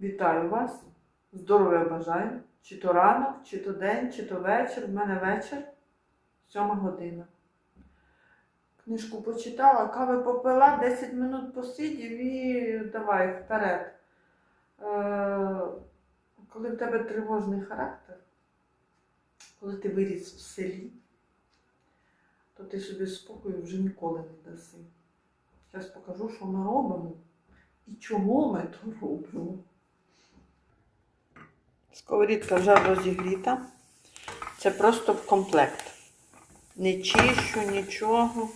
Вітаю вас! Здоров'я бажаю! Чи то ранок, чи то день, чи то вечір. В мене вечір, сьома година. Книжку почитала, кави попила, 10 минут посидів і давай вперед. Е, коли в тебе тривожний характер, коли ти виріс в селі, то ти собі спокою вже ніколи не даси. Зараз покажу, що ми робимо і чому ми то робимо. Сковорідка вже розігріта. Це просто в комплект. Не чищу нічого.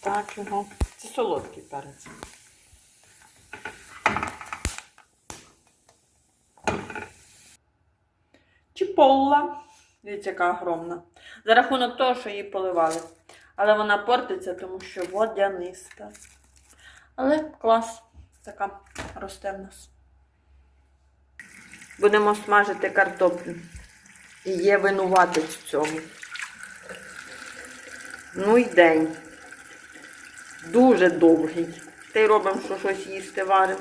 Так його. Це солодкий перець. Чіполла. Дивіться, яка огромна. За рахунок того, що її поливали. Але вона портиться, тому що водяниста. Але клас. Така росте в нас. Будемо смажити картоплю. І є винуватець в цьому. Ну і день. Дуже довгий. Та й робимо, що щось їсти варимо.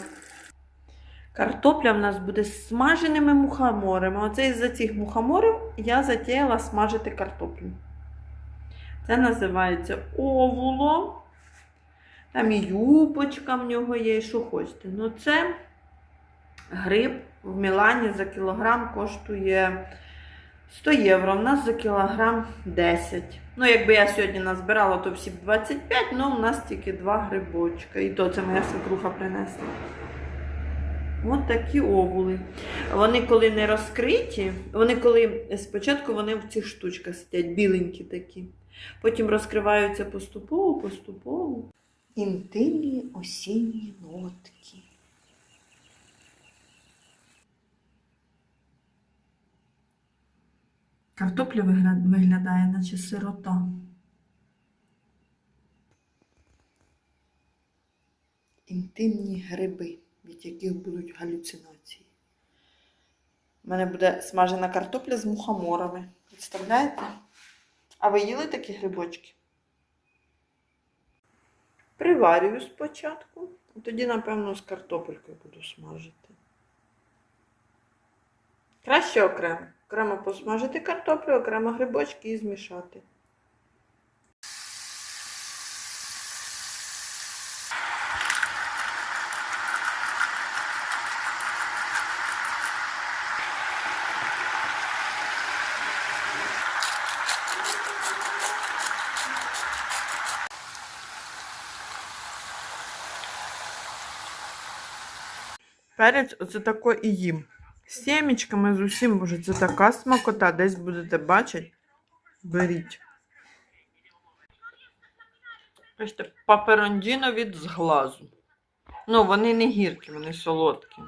Картопля в нас буде з смаженими мухоморами. Оце із-за цих мухоморів я затіяла смажити картоплю. Це називається овуло. Там і юбочка в нього є, і що хочете. Ну це гриб в Мілані за кілограм коштує 100 євро. У нас за кілограм 10. Ну, якби я сьогодні назбирала, то всі б 25, ну у нас тільки два грибочка. І то це моя свекруха принесла. От такі овули. Вони коли не розкриті, вони коли спочатку вони в цих штучках сидять, біленькі такі. Потім розкриваються поступово, поступово. Інтимні осінні нотки. Картопля виглядає, наче сирота. Інтимні гриби, від яких будуть галюцинації. У мене буде смажена картопля з мухоморами. Представляєте? А ви їли такі грибочки? Приварюю спочатку, а тоді, напевно, з картопелькою буду смажити. Краще окремо. Окремо посмажити картоплю, окремо грибочки і змішати. Перець оце тако і їм. З сімечками з усім, боже, це така смакота, десь будете бачити. Беріть. Бачите, паперондіно від зглазу. Ну, вони не гіркі, вони солодкі.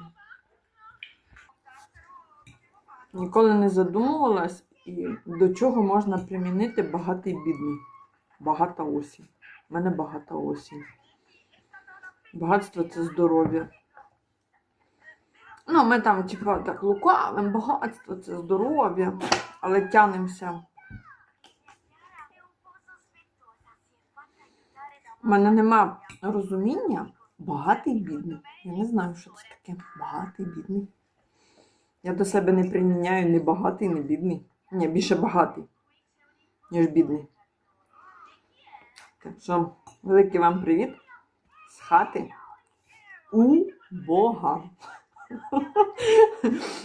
Ніколи не задумувалась, і до чого можна примінити багатий бідний. Багата осінь. У мене багата осінь. Багатство це здоров'я. Ну, ми там, типу, так лукавим, багатство це здоров'я, але тянемося. У мене нема розуміння багатий бідний. Я не знаю, що це таке. Багатий бідний. Я до себе не приміняю ні багатий, ні бідний. Ні, більше багатий, ніж бідний. Так що, великий вам привіт з хати у Бога.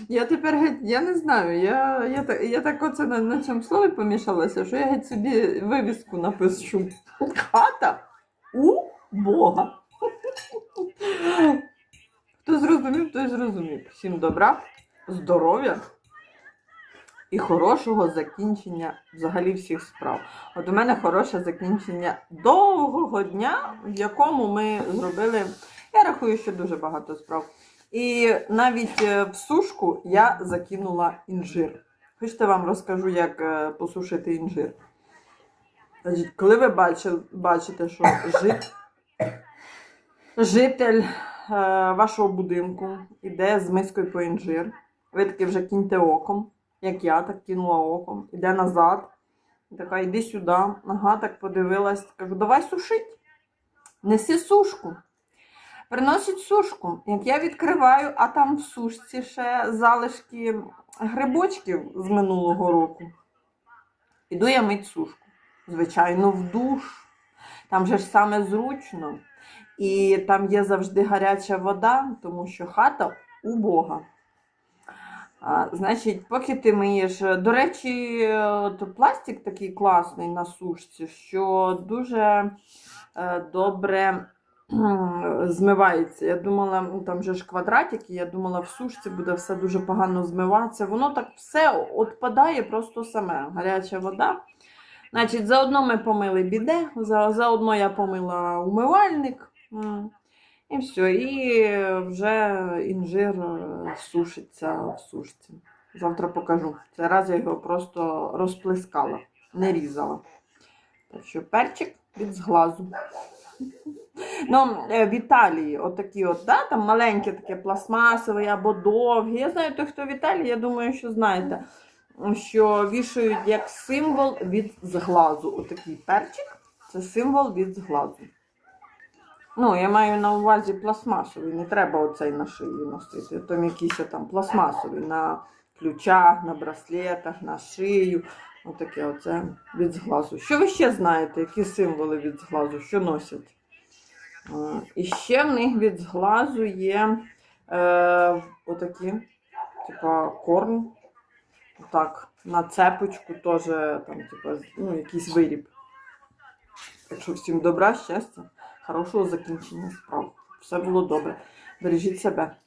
Я тепер геть, я не знаю, я, я, та- я так оце на, на цьому слові помішалася, що я геть собі вивіску напишу. Хата у Бога. Хто зрозумів, той зрозумів. Всім добра, здоров'я і хорошого закінчення взагалі всіх справ. От у мене хороше закінчення довгого дня, в якому ми зробили, я рахую, що дуже багато справ. І навіть е, в сушку я закинула інжир. Хочете вам розкажу, як е, посушити інжир. Коли ви бачите, що жит, житель е, вашого будинку іде з мискою по інжир, ви таки вже кіньте оком, як я так кинула оком, іде назад. Така, йди сюди. Ага, так подивилась, кажу, давай сушить. Неси сушку. Приносить сушку. Як я відкриваю, а там в сушці ще залишки грибочків з минулого року. Іду я мить сушку. Звичайно, в душ. Там же ж саме зручно. І там є завжди гаряча вода, тому що хата убога. А, значить, поки ти миєш, до речі, от пластик такий класний на сушці, що дуже е, добре змивається. Я думала, ну, там же ж квадратики, я думала, в сушці буде все дуже погано змиватися. Воно так все відпадає просто саме. Гаряча вода. Значить, заодно ми помили біде, за- заодно я помила умивальник. І все, і вже інжир е, сушиться в сушці. Завтра покажу. Цей раз я його просто розплескала, не різала. Так що перчик від зглазу. Ну, е, в Італії отакі от, да, там маленьке таке пластмасове або довгі. Я знаю, той, хто в Італії, я думаю, що знаєте, що вішають як символ від зглазу. Отакий перчик це символ від зглазу. Ну, я маю на увазі пластмасовий, не треба оцей на шиї носити. Там якийсь там пластмасовий на ключах, на браслетах, на шию. Отаке оце від зглазу. Що ви ще знаєте, які символи від зглазу, що носять? Е, І ще в них від зглазу є е, отакі, типа корм. Так, на цепочку теж там, типа, ну, якийсь виріб. Так що всім добра, щастя, хорошого закінчення справ. Все було добре. Бережіть себе.